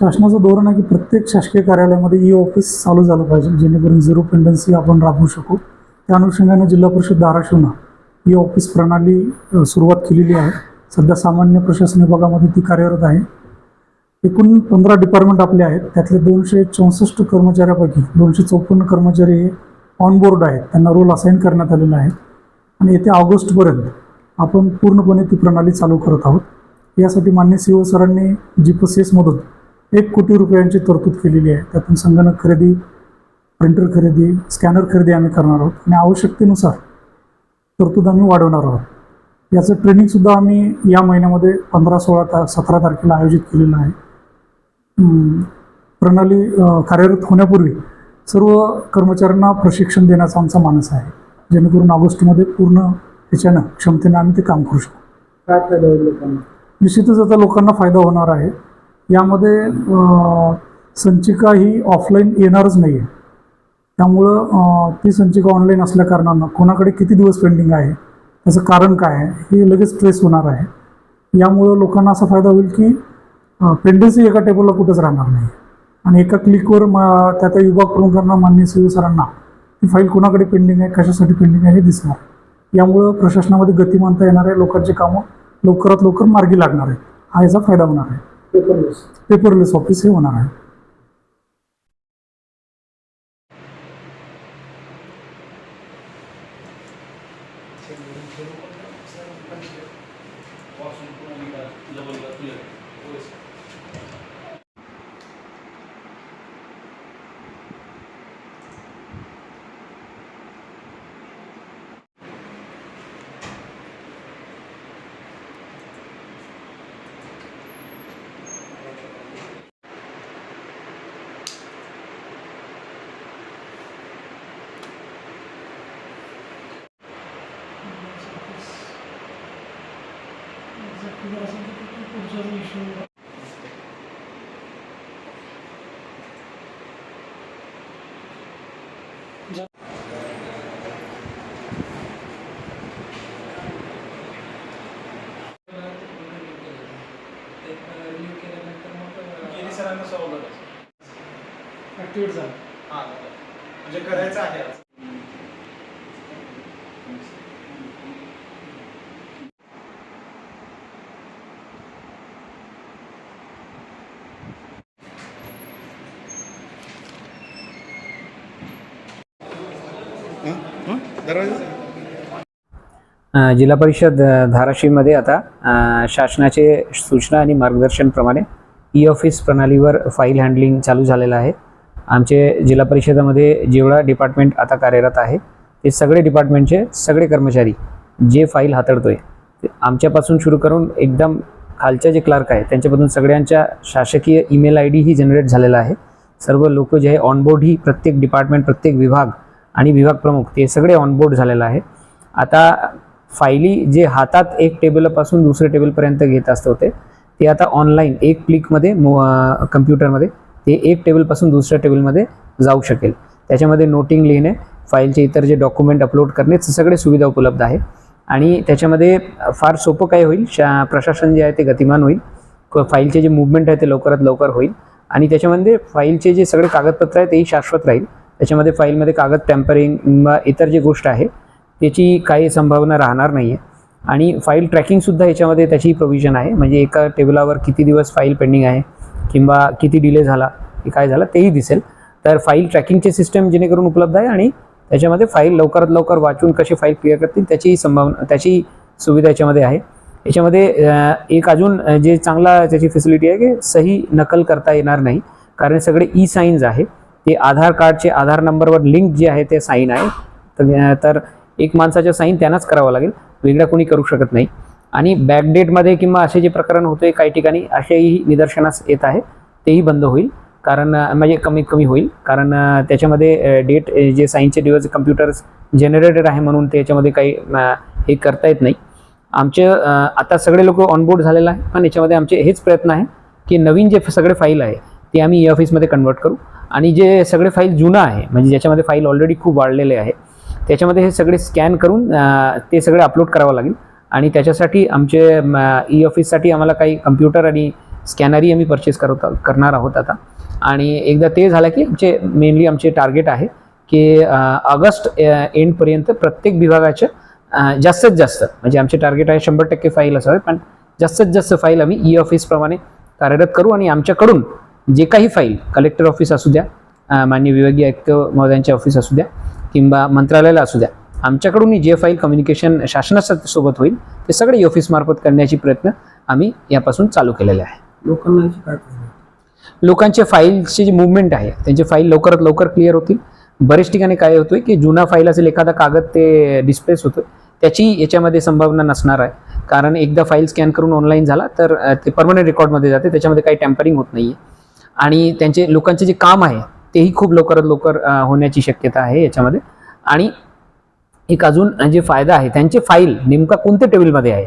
शासनाचं धोरण आहे की प्रत्येक शासकीय कार्यालयामध्ये ई ऑफिस चालू झालं पाहिजे जेणेकरून झिरो पेंडन्सी आपण राबवू शकू. त्या अनुषंगाने जिल्हा परिषद धाराशिवनं ई ऑफिस प्रणाली सुरुवात केलेली आहे. सध्या सामान्य प्रशासन विभागामध्ये ती कार्यरत आहे. एकूण पंधरा डिपार्टमेंट आपले आहेत. त्यातले दोनशे चौसष्ट कर्मचाऱ्यापैकी दोनशे चौपन्न कर्मचारी हे ऑनबोर्ड आहेत. त्यांना रोल असाईन करण्यात आलेला आहे. आणि येत्या ऑगस्टपर्यंत आपण पूर्णपणे ती प्रणाली चालू करत आहोत. यासाठी मान्य सी ओ सरांनी जी पी एसमधून एक कोटी रुपयांची तरतूद केलेली आहे. त्यातून संगणक खरेदी प्रिंटर खरेदी स्कॅनर खरेदी आम्ही करणार आहोत. आणि आवश्यकतेनुसार तरतूद आम्ही वाढवणार आहोत. याचं ट्रेनिंगसुद्धा आम्ही या महिन्यामध्ये पंधरा सोळा ता सतरा तारखेला आयोजित केलेलं आहे. प्रणाली कार्यरत होण्यापूर्वी सर्व कर्मचाऱ्यांना प्रशिक्षण देण्याचा आमचा मानस आहे. जेणेकरून ऑगस्टमध्ये पूर्ण त्याच्यानं क्षमतेनं आम्ही ते काम करू शकू. काय फायदा होईल लोकांना? निश्चितच आता लोकांना फायदा होणार आहे. यामध्ये संचिका ही ऑफलाईन येणारच नाही आहे त्यामुळं ती संचिका ऑनलाईन असल्याकारणानं कोणाकडे किती दिवस पेंडिंग आहे त्याचं कारण काय आहे हे लगेच ट्रेस होणार आहे. यामुळं लोकांना असा फायदा होईल की पेंडन्सी एका टेबलला कुठंच राहणार नाही. आणि एका क्लिकवर मा त्या त्या विभाग प्रमुखांना मान्य सी सरांना ती फाईल कोणाकडे पेंडिंग आहे कशासाठी पेंडिंग आहे हे दिसणार. यामुळं प्रशासनामध्ये गतिमानता येणार आहे लोकांची कामं लवकरात लवकर मार्गी लागणार आहे हा याचा फायदा होणार आहे. पेपरलेस पेपरलेस ऑफिस हे होणार आहे. गिरी सरांना सवलत आहे. ॲक्टिवेट झालं हा म्हणजे करायचं आहे आज. जिल्हा परिषद धाराशिवमध्ये आता शासनाचे सूचना आणि मार्गदर्शनप्रमाणे ई ऑफिस प्रणालीवर फाईल हँडलिंग चालू झालेलं आहे. आमचे जिल्हा परिषदेमध्ये जेवढा डिपार्टमेंट आता कार्यरत आहे ते सगळे डिपार्टमेंटचे सगळे कर्मचारी जे फाईल हाताळतोय ते आमच्यापासून सुरू करून एकदम खालच्या जे क्लार्क आहे त्यांच्यापासून सगळ्यांच्या शासकीय ईमेल आय डी ही जनरेट झालेला आहे. सर्व लोक जे आहे ऑनबोर्ड ही प्रत्येक डिपार्टमेंट प्रत्येक विभाग आणि विभाग प्रमुख ते सगळे ऑनबोर्ड झालेलं आहे आता फायली जे हातात एक टेबलपासून दुसऱ्या टेबलपर्यंत घेत असत होते ते आता ऑनलाईन एक क्लिकमध्ये मो कम्प्युटरमध्ये ते एक टेबलपासून दुसऱ्या टेबलमध्ये जाऊ शकेल. त्याच्यामध्ये नोटिंग लिहिणे फाईलचे इतर जे डॉक्युमेंट अपलोड करणे सगळे सुविधा उपलब्ध आहे. आणि त्याच्यामध्ये फार सोपं काय होईल शा प्रशासन जे आहे ते गतिमान होईल. फाईलचे जे मुवमेंट आहे ते लवकरात लवकर होईल. आणि त्याच्यामध्ये फाईलचे जे सगळे कागदपत्र आहे तेही शाश्वत राहील. त्याच्यामध्ये फाईलमध्ये कागद टॅम्परिंग किंवा इतर जे गोष्ट आहे त्याची काही संभावना राहणार नाही आहे आणि फाईल ट्रॅकिंगसुद्धा याच्यामध्ये त्याची प्रोव्हिजन आहे. म्हणजे एका टेबलावर किती दिवस फाईल पेंडिंग आहे किंवा किती डिले झाला काय झालं तेही दिसेल. तर फाईल ट्रॅकिंगचे सिस्टम जेणेकरून उपलब्ध आहे आणि त्याच्यामध्ये फाईल लवकरात लवकर वाचून कशी फाईल क्लिअर करतील त्याची संभावना त्याची सुविधा याच्यामध्ये आहे. याच्यामध्ये एक अजून जे चांगला त्याची फॅसिलिटी आहे की सही नकल करता येणार नाही. कारण सगळे ई साईन्स आहे. ते आधार कार्डचे आधार नंबरवर लिंक जे आहे ते साईन आहे. तर तर एक माणसाच्या साईन त्यांनाच करावं लागेल. वेगळा कोणी करू शकत नाही. आणि बॅकडेटमध्ये किंवा असे जे प्रकरण होते काही ठिकाणी असेही निदर्शनास येत आहे. तेही बंद होईल. कारण म्हणजे कमीत कमी होईल. कारण त्याच्यामध्ये डेट जे साईनचे दिवस कम्प्युटर्स जनरेटेड आहे म्हणून त्याच्यामध्ये काही हे करता येत नाही. आमचे आता सगळे लोक ऑनबोर्ड झालेलं आहे पण याच्यामध्ये आमचे हेच प्रयत्न आहे की नवीन जे सगळे फाईल आहे ते आम्ही ई ऑफिसमध्ये कन्वर्ट करू. आणि जे सगळे फाईल जुनं आहे म्हणजे ज्याच्यामध्ये फाईल ऑलरेडी खूप वाढलेले आहे त्याच्यामध्ये हे सगळे स्कॅन करून ते सगळे अपलोड करावं लागेल. आणि त्याच्यासाठी आमचे ई ऑफिससाठी आम्हाला काही कम्प्युटर आणि स्कॅनरही आम्ही परचेस करत करणार आहोत आता. आणि एकदा ते झालं की आमचे मेनली आमचे टार्गेट आहे की ऑगस्ट एंडपर्यंत प्रत्येक विभागाच्या जास्तीत जास्त म्हणजे आमचे टार्गेट आहे शंभर टक्के फाईल असावे पण जास्तीत जास्त फाईल आम्ही ई ऑफिसप्रमाणे कार्यरत करू आणि आमच्याकडून जे काही फाईल कलेक्टर ऑफिस असू द्या अ, माननीय विभागीय आयुक्त महोदयांचे ऑफिस असू द्या किंवा मंत्रालयाला असू द्या आमच्याकडून जे फाईल कम्युनिकेशन शासनासोबत होईल ते सगळे ई ऑफिसमार्फत करण्याची प्रयत्न आम्ही यापासून चालू केलेले आहे. लोकांना लोकांचे फाईलची जी मुवमेंट आहे त्यांचे फाईल लवकरात लवकर क्लिअर होतील. बरेच ठिकाणी काय होतोय की जुना फाईल असेल एखादा कागद ते डिस्प्लेस होतोय त्याची याच्यामध्ये संभावना नसणार आहे. कारण एकदा फाईल स्कॅन करून ऑनलाईन झाला तर ते परमनंट रेकॉर्डमध्ये जाते त्याच्यामध्ये काही टॅम्परिंग होत नाही आणि त्यांचे लोकांचे जे काम आहे तेही खूप लवकरात लवकर होण्याची शक्यता आहे याच्यामध्ये. आणि एक अजून जे फायदा आहे त्यांचे फाईल नेमका कोणत्या टेबलमध्ये आहे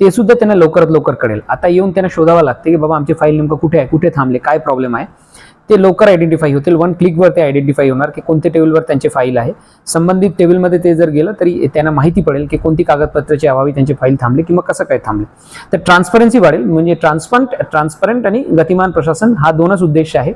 ते सुद्धा त्यांना लवकरात लवकर कळेल. आता येऊन त्यांना शोधावं लागते की बाबा आमची फाईल नेमकं कुठे आहे कुठे थांबले काय प्रॉब्लेम आहे. ते लवकर आयडेंटिफाय होतील. वन क्लिकवर ते आयडेंटिफाय होणार की कोणत्या टेबलवर त्यांचे फाईल आहे. संबंधित टेबलमध्ये ते जर गेलं तरी त्यांना माहिती पडेल की कोणती कागदपत्राची अभावी त्यांची फाईल थांबली किंवा कसं काय थांबले. तर ट्रान्सपरन्सी वाढेल. म्हणजे ट्रान्सपरंट ट्रान्सपरंट आणि गतिमान प्रशासन हा दोनच उद्देश आहे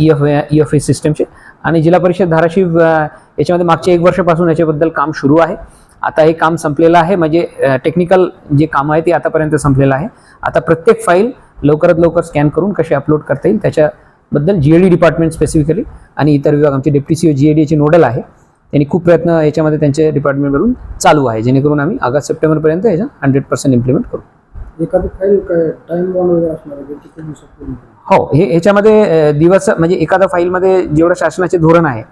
ई एफ ई एफ सिस्टमचे आणि जिल्हा परिषद धाराशिव याच्यामध्ये मागच्या एक वर्षापासून याच्याबद्दल काम सुरू आहे. आता हे काम संपलेलं आहे. म्हणजे टेक्निकल जे काम आहे ते आतापर्यंत संपलेलं आहे. आता प्रत्येक फाईल लवकरात लवकर स्कॅन करून कशी अपलोड करता येईल त्याच्या जी डी डिपार्टमेंट स्पेसिफिकली आणि इतर विभाग आमचे डेप्टी सी ओ जी एडीचे नोडल आहे. त्यांनी खूप प्रयत्न याच्यामध्ये त्यांच्या डिपार्टमेंटवरून चालू आहे जेणेकरून आम्ही ऑगस्ट सप्टेंबरपर्यंत याच्या हंड्रेड पर्सेंट इम्प्लिमेंट करू. एखादी फाईल काय टाइम वगैरे? हो हे ह्याच्यामध्ये अ, दिवस म्हणजे एखादा फाईलमध्ये जेवढं शासनाचे धोरण आहे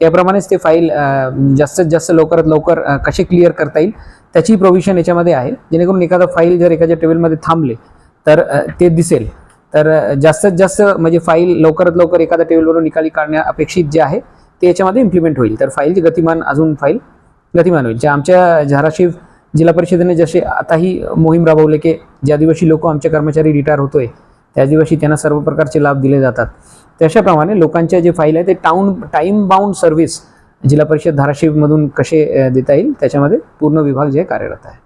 त्याप्रमाणेच ते फाईल जास्तीत जास्त लवकरात लवकर कसे क्लिअर करता येईल त्याची प्रोव्हिजन याच्यामध्ये आहे. जेणेकरून एखादा फाईल जर एखाद्या टेबलमध्ये थांबले तर ते दिसेल. तर जास्तीत जास्त म्हणजे फाईल लवकरात लवकर एखाद्या टेबलवरून निकाली काढण्या अपेक्षित जे आहे ते याच्यामध्ये इम्प्लिमेंट होईल. तर फाईलची गतिमान अजून फाईल गतिमान होईल. जे आमच्या धाराशिव जिल्हा परिषदेने जसे आताही मोहीम राबवले की ज्या दिवशी लोक आमचे कर्मचारी रिटायर होतोय त्या दिवशी त्यांना सर्व प्रकारचे लाभ दिले जातात. तशाप्रमाणे लोकांच्या जे फाईल आहे ते टाऊन टाईम बाउंड सर्व्हिस जिल्हा परिषद धाराशिवमधून कसे देता येईल त्याच्यामध्ये पूर्ण विभाग जे कार्यरत आहे.